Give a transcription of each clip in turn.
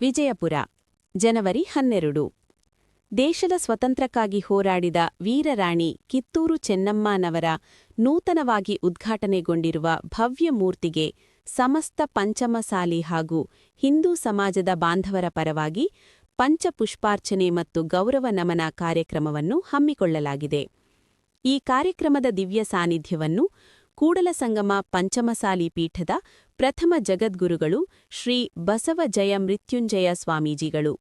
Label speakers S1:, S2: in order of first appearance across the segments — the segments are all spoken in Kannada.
S1: ವಿಜಯಪುರ, ಜನವರಿ ಹನ್ನೆರಡು. ದೇಶದ ಸ್ವತಂತ್ರಕ್ಕಾಗಿ ಹೋರಾಡಿದ ವೀರರಾಣಿ ಕಿತ್ತೂರು ಚೆನ್ನಮ್ಮನವರ ನೂತನವಾಗಿ ಉದ್ಘಾಟನೆಗೊಂಡಿರುವ ಭವ್ಯ ಮೂರ್ತಿಗೆ ಸಮಸ್ತ ಪಂಚಮಸಾಲಿ ಹಾಗೂ ಹಿಂದೂ ಸಮಾಜದ ಬಾಂಧವರ ಪರವಾಗಿ ಪಂಚಪುಷ್ಪಾರ್ಚನೆ ಮತ್ತು ಗೌರವ ನಮನ ಕಾರ್ಯಕ್ರಮವನ್ನು ಹಮ್ಮಿಕೊಳ್ಳಲಾಗಿದೆ. ಈ ಕಾರ್ಯಕ್ರಮದ ದಿವ್ಯ ಸಾನ್ನಿಧ್ಯವನ್ನು ಕೂಡಲಸಂಗಮ ಪಂಚಮಸಾಲಿ ಪೀಠದ ಪ್ರಥಮ ಜಗದ್ಗುರುಗಳು ಶ್ರೀ ಬಸವ ಜಯ ಮೃತ್ಯುಂಜಯ ಸ್ವಾಮೀಜಿಗಳು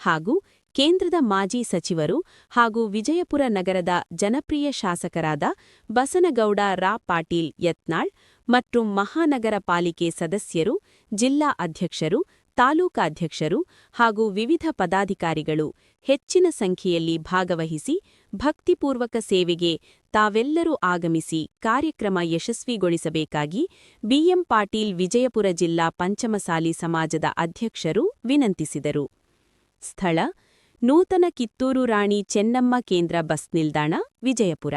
S1: ಹಾಗೂ ಕೇಂದ್ರದ ಮಾಜಿ ಸಚಿವರು ಹಾಗೂ ವಿಜಯಪುರ ನಗರದ ಜನಪ್ರಿಯ ಶಾಸಕರಾದ ಬಸನಗೌಡ ರಾ ಪಾಟೀಲ್ ಯತ್ನಾಳ್ ಮತ್ತು ಮಹಾನಗರ ಪಾಲಿಕೆ ಸದಸ್ಯರು, ಜಿಲ್ಲಾ ಅಧ್ಯಕ್ಷರು ತಾಲೂಕಾಧ್ಯಕ್ಷರು ಹಾಗೂ ವಿವಿಧ ಪದಾಧಿಕಾರಿಗಳು ಹೆಚ್ಚಿನ ಸಂಖ್ಯೆಯಲ್ಲಿ ಭಾಗವಹಿಸಿ ಭಕ್ತಿಪೂರ್ವಕ ಸೇವೆಗೆ ತಾವೆಲ್ಲರೂ ಆಗಮಿಸಿ ಕಾರ್ಯಕ್ರಮ ಯಶಸ್ವಿಗೊಳಿಸಬೇಕಾಗಿ ಬಿಎಂ ಪಾಟೀಲ್ ವಿಜಯಪುರ ಜಿಲ್ಲಾ ಪಂಚಮಸಾಲಿ ಸಮಾಜದ ಅಧ್ಯಕ್ಷರು ವಿನಂತಿಸಿದರು. ಸ್ಥಳ ನೂತನ ಕಿತ್ತೂರು ರಾಣಿ ಚೆನ್ನಮ್ಮ ಕೇಂದ್ರ ಬಸ್ ನಿಲ್ದಾಣ, ವಿಜಯಪುರ.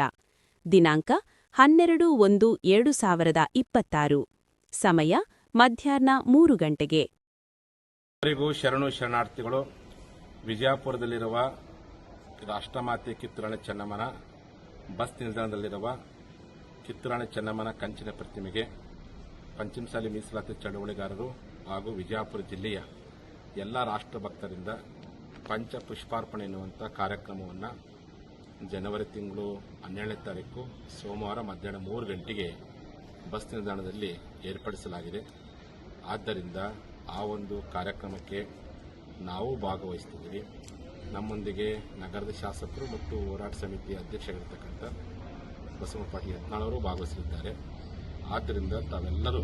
S1: ದಿನಾಂಕ ಹನ್ನೆರಡು ಒಂದು ಎರಡು ಸಾವಿರದ ಇಪ್ಪತ್ತಾರು. ಸಮಯ ಮಧ್ಯಾಹ್ನ ಮೂರು ಗಂಟೆಗೆ.
S2: ಎಲ್ಲರಿಗೂ ಶರಣು ಶರಣಾರ್ಥಿಗಳು, ವಿಜಯಪುರದಲ್ಲಿರುವ ರಾಷ್ಟ್ರಮಾತೆ ಕಿತ್ತೂರಾಣಿ ಚೆನ್ನಮ್ಮನ ಬಸ್ ನಿಲ್ದಾಣದಲ್ಲಿರುವ ಕಿತ್ತೂರಾಣಿ ಚೆನ್ನಮ್ಮನ ಕಂಚಿನ ಪ್ರತಿಮೆಗೆ ಪಂಚಮಸಾಲಿ ಮೀಸಲಾತಿ ಚಳವಳಿಗಾರರು ಹಾಗೂ ವಿಜಯಪುರ ಜಿಲ್ಲೆಯ ಎಲ್ಲ ರಾಷ್ಟ್ರಭಕ್ತರಿಂದ ಪಂಚ ಪುಷ್ಪಾರ್ಪಣೆ ಎನ್ನುವಂಥ ಕಾರ್ಯಕ್ರಮವನ್ನು ಜನವರಿ ತಿಂಗಳು ಹನ್ನೆರಡನೇ ತಾರೀಕು ಸೋಮವಾರ ಮಧ್ಯಾಹ್ನ ಮೂರು ಗಂಟೆಗೆ ಬಸ್ ನಿಲ್ದಾಣದಲ್ಲಿ ಏರ್ಪಡಿಸಲಾಗಿದೆ. ಆದ್ದರಿಂದ ಆ ಒಂದು ಕಾರ್ಯಕ್ರಮಕ್ಕೆ ನಾವು ಭಾಗವಹಿಸ್ತಿದ್ದೀವಿ. ನಮ್ಮೊಂದಿಗೆ ನಗರದ ಶಾಸಕರು ಮತ್ತು ಹೋರಾಟ ಸಮಿತಿ ಅಧ್ಯಕ್ಷರಾಗಿರ್ತಕ್ಕಂಥ ಬಸವ ಪಾಟೀಲ್ ಯತ್ನಾಳವರು ಭಾಗವಹಿಸಲಿದ್ದಾರೆ. ಆದ್ದರಿಂದ ತಾವೆಲ್ಲರೂ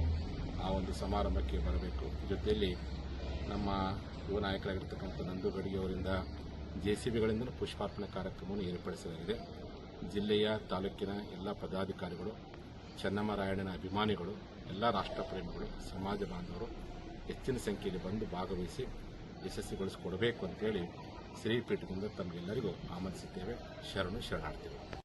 S2: ಆ ಒಂದು ಸಮಾರಂಭಕ್ಕೆ ಬರಬೇಕು. ಜೊತೆಯಲ್ಲಿ ನಮ್ಮ ಯುವ ನಾಯಕರಾಗಿರ್ತಕ್ಕಂಥ ನಂದು ಗಡಿಗೆ ಅವರಿಂದ ಜೆ ಸಿ ಬಿಗಳಿಂದ ಪುಷ್ಪಾರ್ಪಣೆ ಕಾರ್ಯಕ್ರಮವನ್ನು ಏರ್ಪಡಿಸಲಾಗಿದೆ. ಜಿಲ್ಲೆಯ ತಾಲೂಕಿನ ಎಲ್ಲ ಪದಾಧಿಕಾರಿಗಳು ಚೆನ್ನಮ್ಮರಾಯಣ್ಣನ ಅಭಿಮಾನಿಗಳು, ಎಲ್ಲ ರಾಷ್ಟ್ರಪ್ರೇಮಿಗಳು ಸಮಾಜ ಬಾಂಧವರು ಹೆಚ್ಚಿನ ಸಂಖ್ಯೆಯಲ್ಲಿ ಬಂದು ಭಾಗವಹಿಸಿ ಯಶಸ್ವಿಗೊಳಿಸಿಕೊಡಬೇಕು ಅಂತೇಳಿ ಶ್ರೀಪೀಠದಿಂದ ತಮಗೆಲ್ಲರಿಗೂ ಆಮಂತ್ರಿಸುತ್ತೇವೆ. ಶರಣು ಶರಣಾರ್ಥಿಗಳು.